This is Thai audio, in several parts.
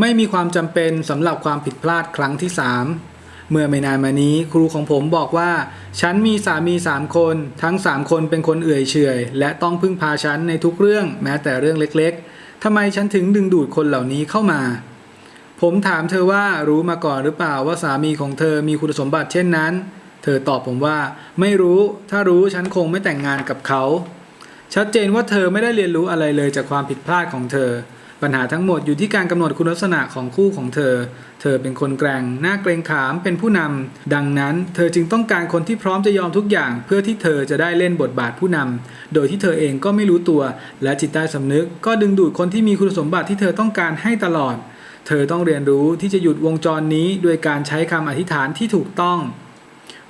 ไม่มีความจำเป็นสำหรับความผิดพลาดครั้งที่ 3 เมื่อไม่นานมานี้ครูของผมบอกว่า ฉันมีสามีสามคน ทั้งสามคนเป็นคนเอื่อยเฉยและต้องพึ่งพาฉันในทุกเรื่องแม้แต่เรื่องเล็กๆทำไมฉันถึงดึงดูดคนเหล่านี้เข้ามา ผมถามเธอว่ารู้มาก่อนหรือเปล่าว่าสามีของเธอมีคุณสมบัติเช่นนั้น เธอตอบผมว่า ไม่รู้ ถ้ารู้ฉันคงไม่แต่งงานกับเขา ชัดเจนว่าเธอไม่ได้เรียนรู้อะไรเลยจากความผิดพลาดของเธอ ปัญหาทั้งหมดอยู่ที่การกำหนดคุณลักษณะของคู่ของเธอ เธอเป็นคนแกร่งหน้าเกรงขามเป็นผู้นำดังนั้น เธอจึงต้องการคนที่พร้อมจะยอมทุกอย่าง เพื่อที่เธอจะได้เล่นบทบาทผู้นำโดยที่เธอเองก็ไม่รู้ตัว และจิตใต้สำนึก ก็ดึงดูดคนที่มีคุณสมบัติที่เธอต้องการให้ตลอด เธอต้องเรียนรู้ที่จะหยุดวงจรนี้ โดยการใช้คำอธิษฐานที่ถูกต้อง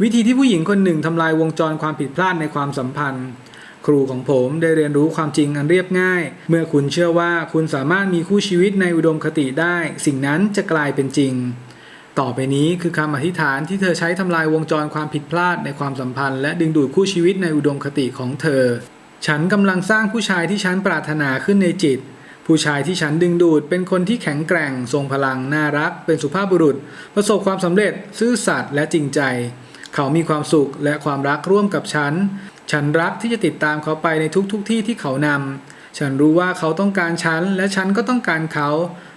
วิธีที่ผู้หญิงคนหนึ่งทำลายวงจรความผิดพลาดในความสัมพันธ์ ครูของผมได้เรียนรู้ความจริงอันเรียบง่าย เมื่อคุณเชื่อว่าคุณสามารถมีคู่ชีวิตในอุดมคติได้ สิ่งนั้นจะกลายเป็นจริง ต่อไปนี้คือคำอธิษฐานที่เธอใช้ทำลายวงจรความผิดพลาดในความสัมพันธ์ และดึงดูดคู่ชีวิตในอุดมคติของเธอ ฉันกำลังสร้างผู้ชายที่ฉันปรารถนาขึ้นในจิตผู้ชายที่ฉันดึงดูดเป็นคนที่แข็งแกร่ง ทรงพลัง น่ารัก เป็นสุภาพบุรุษ ประสบความสำเร็จ ซื่อสัตย์และจริงใจ เขามีความสุขและความรักร่วมกับฉัน ฉันรักที่จะติดตามเขาไปในทุกๆทที่ที่เขานำ ฉันรู้ว่าเขาต้องการฉัน และฉันก็ต้องการเขา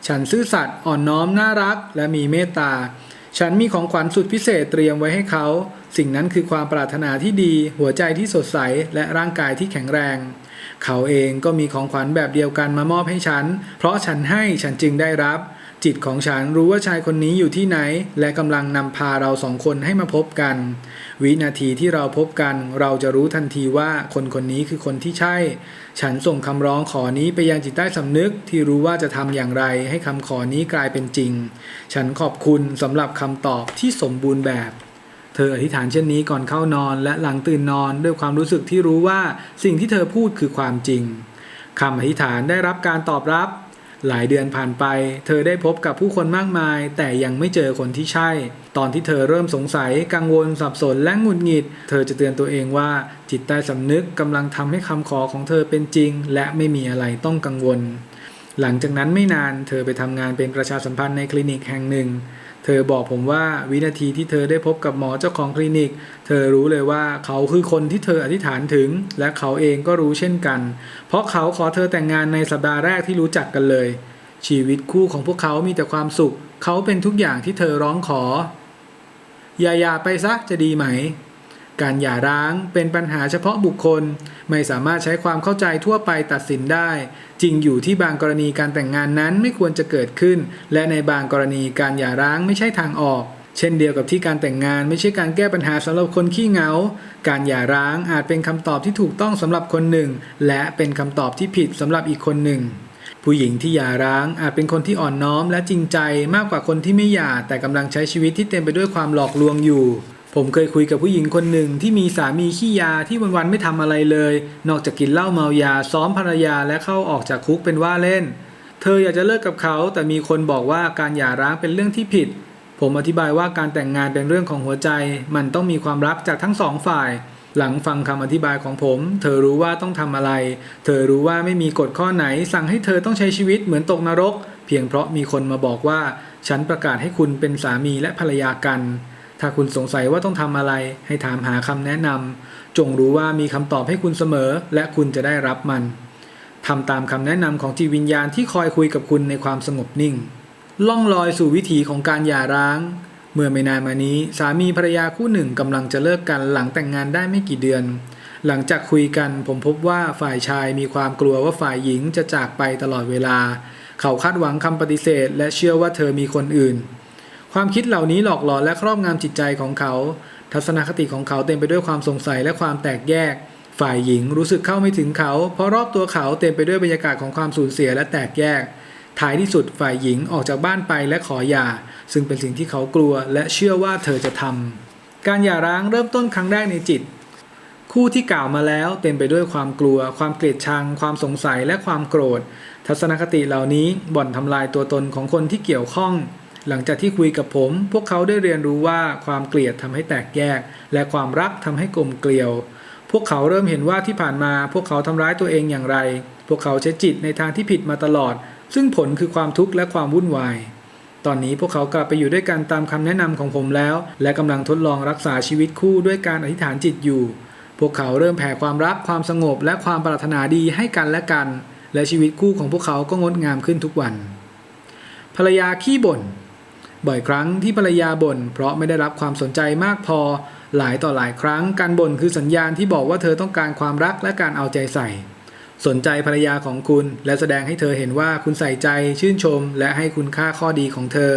ฉันซื่อสัตย์อ่อนน้อมน่ารักและมีเมตตา ฉันมีของขวัญสุดพิเศษเตรียมไว้ให้เขา สิ่งนั้นคือความปรารถนาที่ดี หัวใจที่สดใส และร่างกายที่แข็งแรง เขาเองก็มีของขวัญแบบเดียวกันมามอบให้ฉัน เพราะฉันให้ฉันจึงได้รับ จิตของฉันรู้ว่าชายคนนี้อยู่ที่ไหน และกำลังนำพาเราสองคนให้มาพบกัน วินาทีที่เราพบกัน เราจะรู้ทันทีว่าคนคนนี้คือคนที่ใช่ ฉันส่งคำร้องขอนี้ไปยังจิตใต้สำนึกที่รู้ว่าจะทำอย่างไร ให้คำขอนี้กลายเป็นจริง ฉันขอบคุณสำหรับคำตอบที่สมบูรณ์แบบเธออธิษฐานเช่นนี้ก่อนเข้านอนและหลังตื่นนอนด้วยความรู้สึกที่รู้ว่าสิ่งที่เธอพูดคือความจริงคำอธิษฐานได้รับการตอบรับ หลายเดือนผ่านไป เธอได้พบกับผู้คนมากมาย แต่ยังไม่เจอคนที่ใช่ ตอนที่เธอเริ่มสงสัย กังวลสับสนและหงุดหงิด เธอจะเตือนตัวเองว่า จิตใต้สำนึกกำลังทำให้คำขอของเธอเป็นจริง และไม่มีอะไรต้องกังวล หลังจากนั้นไม่นาน เธอไปทำงานเป็นประชาสัมพันธ์ในคลินิกแห่งหนึ่ง เธอบอกผมว่าวินาทีที่เธอได้พบกับหมอเจ้าของคลินิก เธอรู้เลยว่าเขาคือคนที่เธออธิษฐานถึง และเขาเองก็รู้เช่นกัน เพราะเขาขอเธอแต่งงานในสัปดาห์แรกที่รู้จักกันเลย ชีวิตคู่ของพวกเขามีแต่ความสุข เขาเป็นทุกอย่างที่เธอร้องขอ อย่าอย่าไปซะจะดีไหม การหย่าร้างเป็นปัญหาเฉพาะบุคคล ไม่สามารถใช้ความเข้าใจทั่วไปตัดสินได้ จริงอยู่ที่บางกรณีการแต่งงานนั้นไม่ควรจะเกิดขึ้น และในบางกรณีการหย่าร้างไม่ใช่ทางออก เช่นเดียวกับที่การแต่งงานไม่ใช่การแก้ปัญหาสำหรับคนขี้เหงา การหย่าร้างอาจเป็นคำตอบที่ถูกต้องสำหรับคนหนึ่ง และเป็นคำตอบที่ผิดสำหรับอีกคนหนึ่งผู้หญิงที่หย่าร้างอาจเป็นคนที่อ่อนน้อมและจริงใจมากกว่าคนที่ไม่หย่าแต่กำลังใช้ชีวิตที่เต็มไปด้วยความหลอกลวงอยู่ ผมเคยคุยกับผู้หญิงคนหนึ่งที่มีสามีขี้ยาที่วันๆไม่ทำอะไรเลย นอกจากกินเหล้าเมายาซ้อมภรรยาและเข้าออกจากคุกเป็นว่าเล่น เธออยากจะเลิกกับเขาแต่มีคนบอกว่าการหย่าร้างเป็นเรื่องที่ผิด ผมอธิบายว่าการแต่งงานเป็นเรื่องของหัวใจ มันต้องมีความรักจากทั้งสองฝ่าย หลังฟังคำอธิบายของผม เธอรู้ว่าต้องทำอะไร เธอรู้ว่าไม่มีกฎข้อไหน สั่งให้เธอต้องใช้ชีวิตเหมือนตกนรก เพียงเพราะมีคนมาบอกว่าฉันประกาศให้คุณเป็นสามีและภรรยากัน ถ้าคุณสงสัยว่าต้องทำอะไร ให้ถามหาคำแนะนำจงรู้ว่ามีคำตอบให้คุณเสมอ และคุณจะได้รับมันทำตามคำแนะนำของจิตวิญญาณที่คอยคุยกับคุณในความสงบนิ่ง ล่องลอยสู่วิถีของการหย่าร้าง เมื่อไม่นานมานี้ สามีภรรยาคู่หนึ่งกำลังจะเลิกกันหลังแต่งงานได้ไม่กี่เดือน หลังจากคุยกันผมพบว่าฝ่ายชายมีความกลัวว่าฝ่ายหญิงจะจากไปตลอดเวลา เขาคาดหวังคำปฏิเสธ และเชื่อว่าเธอมีคนอื่น ความคิดเหล่านี้หลอกหลอนและครอบงำจิตใจของเขา ทัศนคติของเขาเต็มไปด้วยความสงสัยและความแตกแยก ฝ่ายหญิงรู้สึกเข้าไม่ถึงเขา เพราะรอบตัวเขาเต็มไปด้วยบรรยากาศของความสูญเสียและแตกแยก ท้ายที่สุดฝ่ายหญิงออกจากบ้านไปและขอหย่า ซึ่งเป็นสิ่งที่เขากลัวและเชื่อว่าเธอจะทำการหย่าร้างเริ่มต้นครั้งแรกในจิต คู่ที่กล่าวมาแล้วเต็มไปด้วยความกลัว ความเกลียดชัง ความสงสัยและความโกรธ ทัศนคติเหล่านี้บ่อนทำลายตัวตนของคนที่เกี่ยวข้อง หลังจากที่คุยกับผม พวกเขาได้เรียนรู้ว่าความเกลียดทำให้แตกแยก และความรักทำให้กลมเกลียว พวกเขาเริ่มเห็นว่าที่ผ่านมาพวกเขาทำร้ายตัวเองอย่างไร พวกเขาใช้จิตในทางที่ผิดมาตลอด ซึ่งผลคือความทุกข์และความวุ่นวายตอนนี้พวกเขากลับไปอยู่ด้วยกันตามคำแนะนำของผมแล้ว และกำลังทดลองรักษาชีวิตคู่ด้วยการอธิษฐานจิตอยู่ พวกเขาเริ่มแผ่ความรักความสงบและความปรารถนาดีให้กันและกัน และชีวิตคู่ของพวกเขาก็งดงามขึ้นทุกวัน ภรรยาขี้บ่น บ่อยครั้งที่ภรรยาบ่นเพราะไม่ได้รับความสนใจมากพอ หลายต่อหลายครั้งการบ่นคือสัญญาณที่บอกว่าเธอต้องการความรักและการเอาใจใส่ สนใจภรรยาของคุณ และแสดงให้เธอเห็นว่าคุณใส่ใจ ชื่นชม และให้คุณค่าข้อดีของเธอ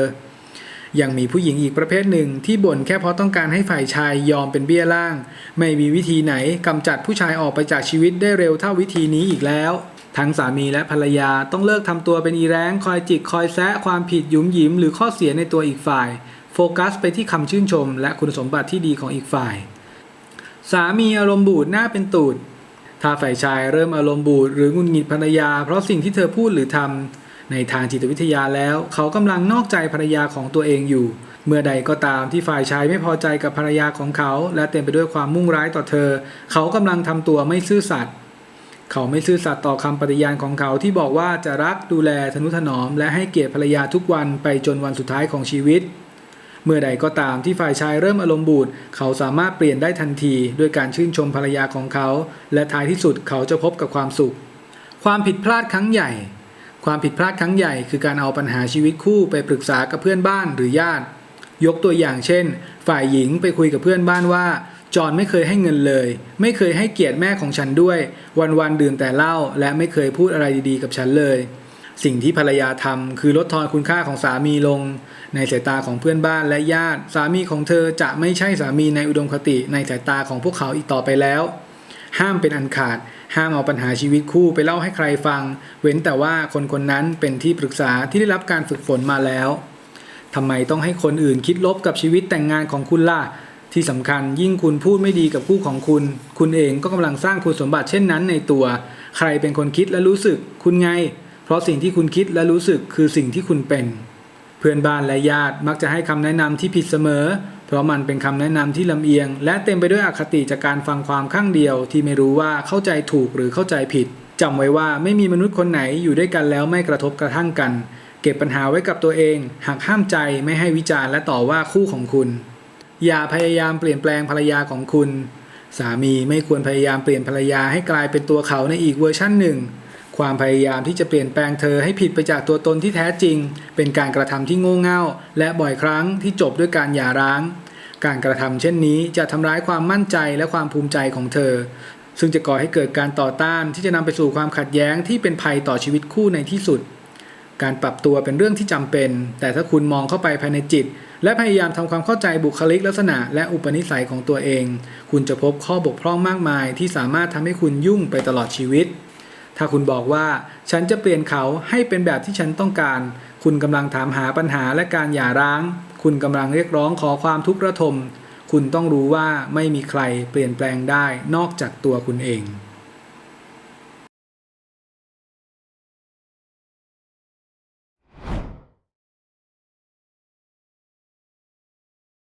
ยังมีผู้หญิงอีกประเภทหนึ่งที่บ่นแค่เพราะต้องการให้ฝ่ายชายยอมเป็นเบี้ยล่าง ไม่มีวิธีไหนกำจัดผู้ชายออกไปจากชีวิตได้เร็วเท่าวิธีนี้อีกแล้ว ทั้งสามีและภรรยาต้องเลิกทำตัวเป็นอีแร้งคอยจิกคอยแซะความผิดยุมหยิมหรือข้อเสียในตัวอีกฝ่าย โฟกัสไปที่คำชื่นชม และคุณสมบัติที่ดีของอีกฝ่าย สามีอารมณ์บูดหน้าเป็นตูด ถ้าฝ่ายชายเริ่มอารมณ์บูดหรืองุนงิดภรรยา เพราะสิ่งที่เธอพูดหรือทำในทางจิตวิทยาแล้ว เขากำลังนอกใจภรรยาของตัวเองอยู่ เมื่อใดก็ตามที่ฝ่ายชายไม่พอใจกับภรรยาของเขา และเต็มไปด้วยความมุ่งร้ายต่อเธอ เขากำลังทำตัวไม่ซื่อสัตย์ เขาไม่ซื่อสัตย์ต่อคำปฏิญาณของเขาที่บอกว่าจะรักดูแลทนุถนอม และให้เกียรติภรรยาทุกวันไปจนวันสุดท้ายของชีวิต เมื่อใดก็ตามที่ฝ่ายชายเริ่มอารมณ์บูดเขาสามารถเปลี่ยนได้ทันทีด้วยการชื่นชมภรรยาของเขา และท้ายที่สุดเขาจะพบกับความสุข ความผิดพลาดครั้งใหญ่ ความผิดพลาดครั้งใหญ่ คือการเอาปัญหาชีวิตคู่ไปปรึกษากับเพื่อนบ้านหรือญาติ ยกตัวอย่างเช่น ฝ่ายหญิงไปคุยกับเพื่อนบ้านว่า จอนไม่เคยให้เงินเลย ไม่เคยให้เกียรติแม่ของฉันด้วย วันๆดื่มแต่เหล้าและไม่เคยพูดอะไรดีๆกับฉันเลย สิ่งที่ภรรยาทำคือลดทอนคุณค่าของสามีลง ในสายตาของเพื่อนบ้านและญาติ สามีของเธอจะไม่ใช่สามีในอุดมคติในสายตาของพวกเขาอีกต่อไปแล้ว ห้ามเป็นอันขาด ห้ามเอาปัญหาชีวิตคู่ไปเล่าให้ใครฟัง เว้นแต่ว่าคนคนนั้นเป็นที่ปรึกษาที่ได้รับการฝึกฝนมาแล้วทำไมต้องให้คนอื่นคิดลบกับชีวิตแต่งงานของคุณล่ะ ที่สำคัญยิ่งคุณพูดไม่ดีกับคู่ของคุณ คุณเองก็กำลังสร้างคุณสมบัติเช่นนั้นในตัว ใครเป็นคนคิดและรู้สึก คุณไง เพราะสิ่งที่คุณคิดและรู้สึกคือสิ่งที่คุณเป็น เพื่อนบ้านและญาติมักจะให้คำแนะนำที่ผิดเสมอ เพราะมันเป็นคำแนะนำที่ลำเอียง และเต็มไปด้วยอคติจากการฟังความข้างเดียว ที่ไม่รู้ว่าเข้าใจถูกหรือเข้าใจผิดจำไว้ว่าไม่มีมนุษย์คนไหนอยู่ด้วยกันแล้วไม่กระทบกระทั่งกัน เก็บปัญหาไว้กับตัวเองหากห้ามใจไม่ให้วิจารณ์และต่อว่าคู่ของคุณ อย่าพยายามเปลี่ยนแปลงภรรยาของคุณ สามีไม่ควรพยายามเปลี่ยนภรรยาให้กลายเป็นตัวเขาในอีกเวอร์ชั่นหนึ่ง ความพยายามที่จะเปลี่ยนแปลงเธอให้ผิดไปจากตัวตนที่แท้จริง เป็นการกระทำที่โง่เง่า และบ่อยครั้งที่จบด้วยการหย่าร้าง การกระทำเช่นนี้จะทำร้ายความมั่นใจและความภูมิใจของเธอ ซึ่งจะก่อให้เกิดการต่อต้านที่จะนำไปสู่ความขัดแย้งที่เป็นภัยต่อชีวิตคู่ในที่สุด การปรับตัวเป็นเรื่องที่จำเป็น แต่ถ้าคุณมองเข้าไปภายในจิต และพยายามทำความเข้าใจบุคลิกลักษณะ และอุปนิสัยของตัวเอง คุณจะพบข้อบกพร่องมากมาย ที่สามารถทำให้คุณยุ่งไปตลอดชีวิต ถ้าคุณบอกว่าฉันจะเปลี่ยนเขาให้เป็นแบบที่ฉันต้องการ คุณกำลังถามหาปัญหาและการหย่าร้าง คุณกำลังเรียกร้องขอความทุกข์ระทม คุณต้องรู้ว่าไม่มีใครเปลี่ยนแปลงได้นอกจากตัวคุณเอง